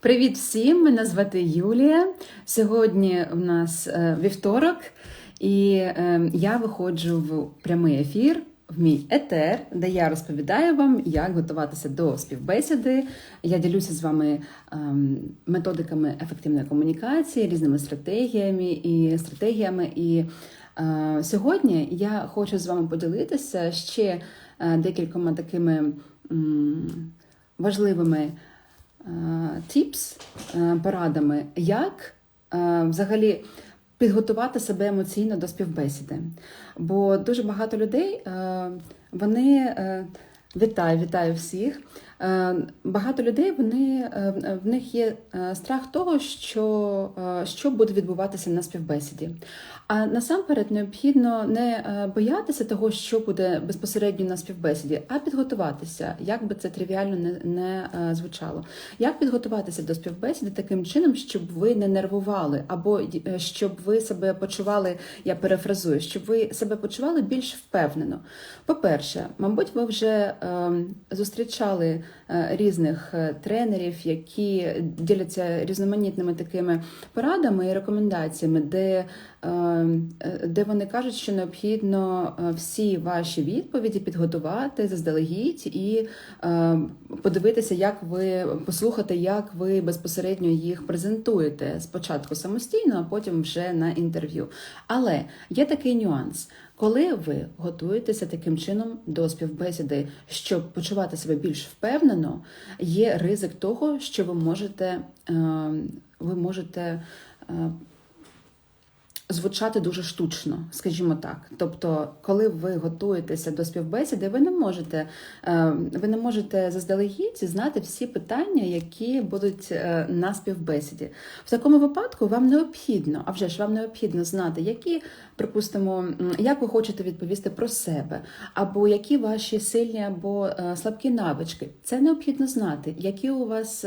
Привіт всім! Мене звати Юлія. Сьогодні в нас е, вівторок, і е, я виходжу в прямий ефір в мій етер, де я розповідаю вам, як готуватися до співбесіди. Я ділюся з вами ем, методиками ефективної комунікації, різними стратегіями і стратегіями. І е, сьогодні я хочу з вами поділитися ще декількома такими важливими тіпс, порадами, як е, взагалі підготувати себе емоційно до співбесіди. Бо дуже багато людей е, вони е, вітаю, вітаю всіх. Багато людей вони в них є страх того, що що буде відбуватися на співбесіді. А насамперед необхідно не боятися того, що буде безпосередньо на співбесіді, а підготуватися, як би це тривіально не, не звучало. Як підготуватися до співбесіди таким чином, щоб ви не нервували, або щоб ви себе почували, я перефразую, щоб ви себе почували більш впевнено. По-перше, мабуть, ви вже зустрічали. Е, різних е, тренерів, які діляться різноманітними такими порадами і рекомендаціями, де е, де вони кажуть, що необхідно всі ваші відповіді підготувати заздалегідь і подивитися, як ви послухати, як ви безпосередньо їх презентуєте спочатку самостійно, а потім вже на інтерв'ю. Але є такий нюанс. Коли ви готуєтеся таким чином до співбесіди, щоб почувати себе більш впевнено, є ризик того, що ви можете, е, ви можете е, звучати дуже штучно, скажімо так. Тобто, коли ви готуєтеся до співбесіди, ви не можете е, ви не можете заздалегідь знати всі питання, які будуть е, на співбесіді. В такому випадку вам необхідно, а вже ж вам необхідно знати, які, припустимо, як ви хочете відповісти про себе, або які ваші сильні або е, слабкі навички. Це необхідно знати, які у вас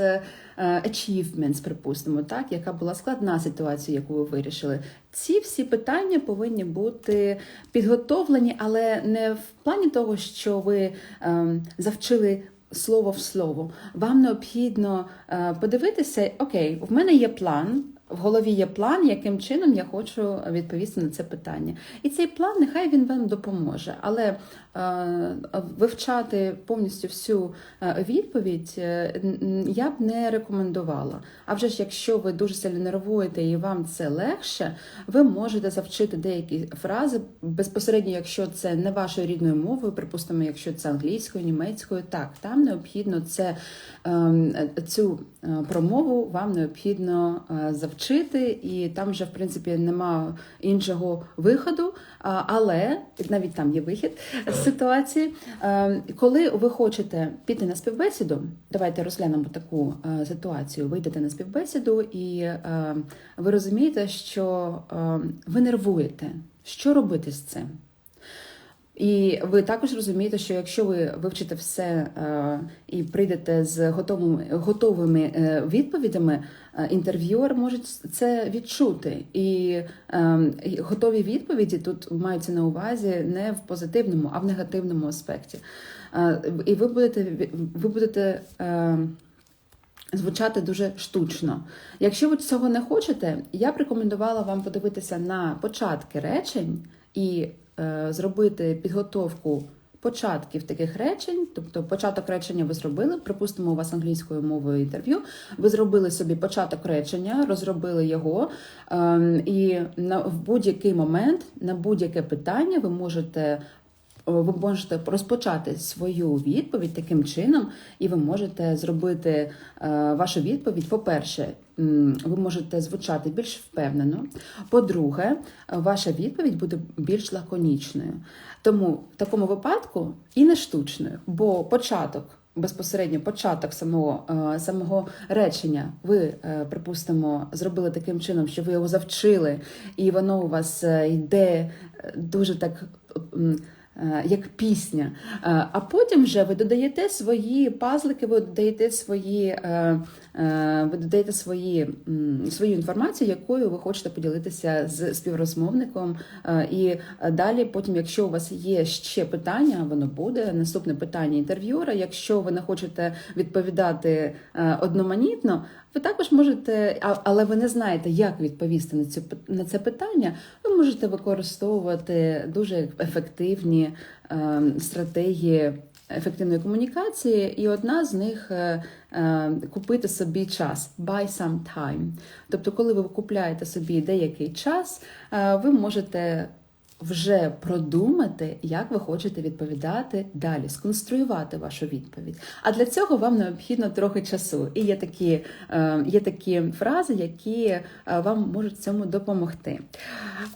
achievements, припустимо, так, яка була складна ситуація, яку ви вирішили. Ці всі питання повинні бути підготовлені, але не в плані того, що ви ем, завчили слово в слово. Вам необхідно е, подивитися, окей, в мене є план. В голові є план, яким чином я хочу відповісти на це питання. І цей план, нехай він вам допоможе. Але Е, вивчати повністю всю е, відповідь е, я б не рекомендувала. А вже ж, якщо ви дуже сильно нервуєте і вам це легше, ви можете завчити деякі фрази безпосередньо, якщо це не вашою рідною мовою, припустимо, якщо це англійською, німецькою, так там необхідно це ем, цю промову вам необхідно завчити, і там вже в принципі нема іншого виходу, але навіть там є вихід з ситуації. Коли ви хочете піти на співбесіду, давайте розглянемо таку ситуацію. Ви йдете на співбесіду, і ви розумієте, що ви нервуєте. Що робити з цим? І ви також розумієте, що якщо ви вивчите все е, і прийдете з готовими готовими е, відповідями, е, інтерв'юер може це відчути. І готові відповіді тут маються на увазі не в позитивному, а в негативному аспекті. І ви будете ви будете. Звучати дуже штучно. Якщо ви цього не хочете, я б рекомендувала вам подивитися на початки речень і зробити підготовку початків таких речень, тобто початок речення ви зробили, припустимо, у вас англійською мовою інтерв'ю, ви зробили собі початок речення, розробили його, ем, і в будь-який момент на будь-яке питання ви можете ви можете розпочати свою відповідь таким чином, і ви можете зробити е, вашу відповідь. По-перше, ви можете звучати більш впевнено. По-друге, ваша відповідь буде більш лаконічною. Тому в такому випадку і не штучною, бо початок. Безпосередньо початок самого е, самого речення, ви, е, припустимо, зробили таким чином, що ви його завчили, і воно у вас йде дуже так як пісня. Е, А потім вже ви додаєте свої пазлики, ви додаєте свої, е, е, ви додаєте свої, свою інформацію, якою ви хочете поділитися з співрозмовником. Е, І далі, потім, якщо у вас є ще питання, воно буде наступне питання інтерв'юера. Якщо ви не хочете відповідати е, одноманітно, ви також можете, але ви не знаєте, як відповісти на цю на це питання. Ви можете використовувати дуже ефективні е, стратегії ефективної комунікації, і одна з них е, е, купити собі час buy some time. Тобто, коли ви купляєте собі деякий час, е, ви можете вже продумати, як ви хочете відповідати далі, сконструювати вашу відповідь. А для цього вам необхідно трохи часу. І є такі, е, є такі фрази, які е, вам можуть цьому допомогти.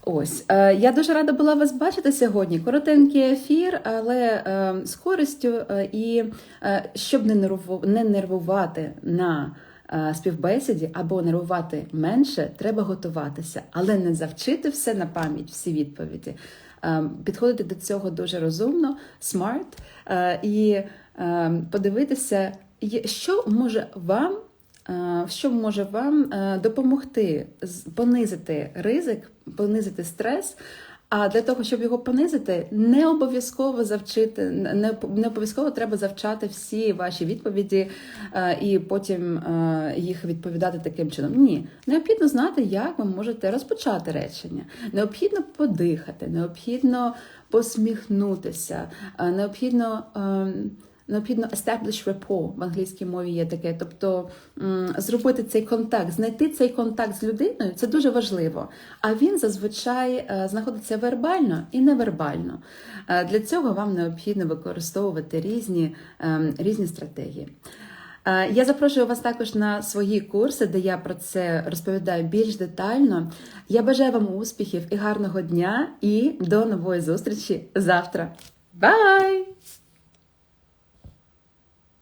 Ось е, я дуже рада була вас бачити сьогодні. Коротенький ефір, але з користю і щоб не нерву- нервувати на співбесіді або нервувати менше, треба готуватися, але не завчити все на пам'ять, всі відповіді. Е, Підходити до цього дуже розумно, смарт е, і е, подивитися, що може вам. е, Що може вам е, допомогти понизити ризик, понизити стрес? А для того, щоб його понизити, не обов'язково завчити, не, не обов'язково треба завчати всі ваші відповіді е, і потім е, їх відповідати таким чином. Ні, необхідно знати, як ви можете розпочати речення. Необхідно подихати, необхідно посміхнутися, е, необхідно. Необхідно establish rapport, в англійській мові є таке, тобто зробити цей контакт, знайти цей контакт з людиною це дуже важливо. А він зазвичай е, знаходиться вербально і невербально. Е, Для цього вам необхідно використовувати різні, ем, різні стратегії. Е, Я запрошую вас також на свої курси, де я про це розповідаю більш детально. Я бажаю вам успіхів і гарного дня, і до нової зустрічі завтра. Бай!